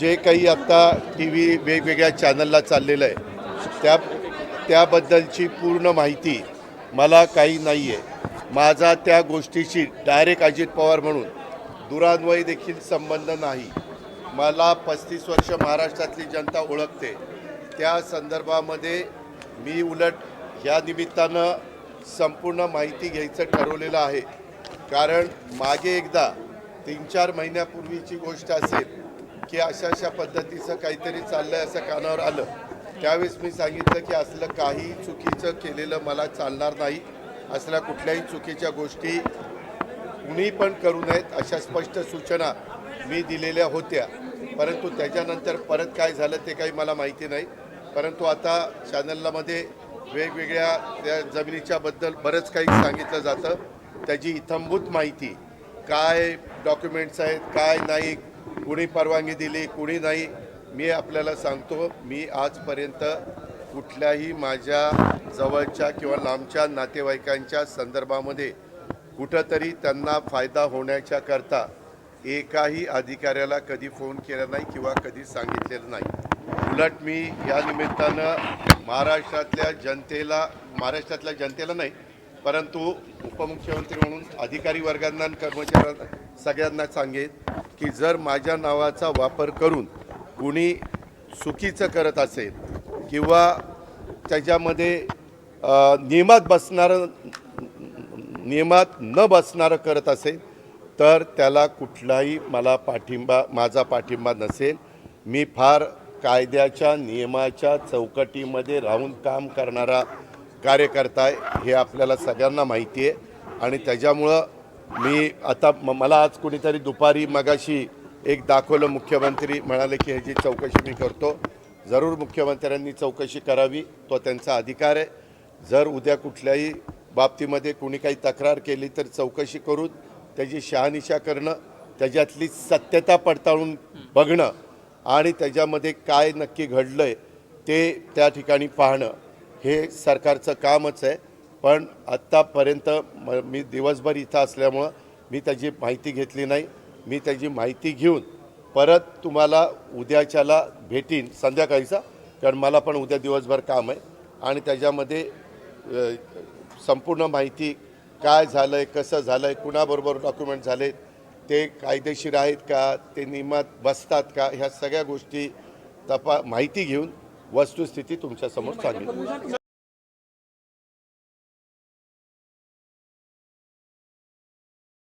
जे काही आत्ता टी व्ही वेगवेगळ्या चॅनलला चाललेलं आहे त्या त्याबद्दलची पूर्ण माहिती मला काही नाही आहे माझा त्या गोष्टीशी डायरेक्ट अजित पवार म्हणून दुरान्वयी देखील संबंध नाही. मला पस्तीस वर्ष महाराष्ट्रातली जनता ओळखते. त्या संदर्भामध्ये मी उलट ह्या निमित्तानं संपूर्ण माहिती घ्यायचं ठरवलेलं आहे. कारण मागे एकदा तीन चार महिन्यापूर्वीची गोष्ट असेल की अशा अशा पद्धतीचं काहीतरी चाललं आहे असं कानावर आलं. त्यावेळेस मी सांगितलं की असलं काही चुकीचं केलेलं मला चालणार नाही. असल्या कुठल्याही चुकीच्या गोष्टी कुणी पण करू नयेत अशा स्पष्ट सूचना मी दिलेल्या होत्या. परंतु त्याच्यानंतर परत काय झालं ते काही मला माहिती नाही. परंतु आता चॅनलमध्ये वेगवेगळ्या त्या जमिनीच्याबद्दल बरंच काही सांगितलं जातं. त्याची इथंभूत माहिती काय डॉक्युमेंट्स आहेत काय नाही कुणी परवानगी दिली कुणी नाही मी आपल्याला सांगतो मी आजपर्यंत कुठल्याही माझ्या जवळच्या किंवा लांबच्या नातेवाईकांच्या संदर्भामध्ये कुठंतरी त्यांना फायदा होण्याच्या करता एकाही अधिकाऱ्याला कधी फोन केला नाही किंवा कधी सांगितलेलं नाही. उलट मी या निमित्तानं महाराष्ट्रातल्या जनतेला महाराष्ट्रातल्या जनतेला नाही परंतु उपमुख्यमंत्री म्हणून अधिकारी वर्गांना आणि कर्मचाऱ्यांना सगळ्यांना सांगेन की जर माझ्या नावाचा वापर करून कुणी चुकीचं करत असेल किंवा त्याच्यामध्ये नियमात बसणारं नियमात न बसणारं करत असेल तर त्याला कुठलाही मला पाठिंबा माझा पाठिंबा नसेल. मी फार कायद्याच्या नियमाच्या चौकटीमध्ये राहून काम करणारा कार्यकर्ता आहे हे आपल्याला सगळ्यांना माहिती आहे. आणि त्याच्यामुळं मी आता म- मला आज कुणीतरी दुपारी मगाशी एक दाखवलं मुख्यमंत्री म्हणाले की ह्याची चौकशी मी करतो. जरूर मुख्यमंत्र्यांनी चौकशी करावी तो त्यांचा अधिकार आहे. जर उद्या कुठल्याही बाबतीमध्ये कुणी काही तक्रार केली तर चौकशी करून त्याची शहानिशा करणं त्याच्यातली सत्यता पडताळून बघणं आणि त्याच्यामध्ये काय नक्की घडलं आहे ते त्या ठिकाणी पाहणं हे सरकारचं कामच आहे. पण आत्तापर्यंत म मी दिवसभर इथं असल्यामुळं मी त्याची माहिती घेतली नाही. मी त्याची माहिती घेऊन परत तुम्हाला उद्याच्याला भेटीन संध्याकाळीचा. कारण मला पण उद्या दिवसभर काम आहे. आणि त्याच्यामध्ये संपूर्ण माहिती काय झालं आहे कसं झालं आहे कुणाबरोबर डॉक्युमेंट झाले ते कायदेशीर आहेत का ते नियमात बसतात का ह्या सगळ्या गोष्टी तपा माहिती घेऊन वस्तुस्थिती तुमच्यासमोर सांगेन.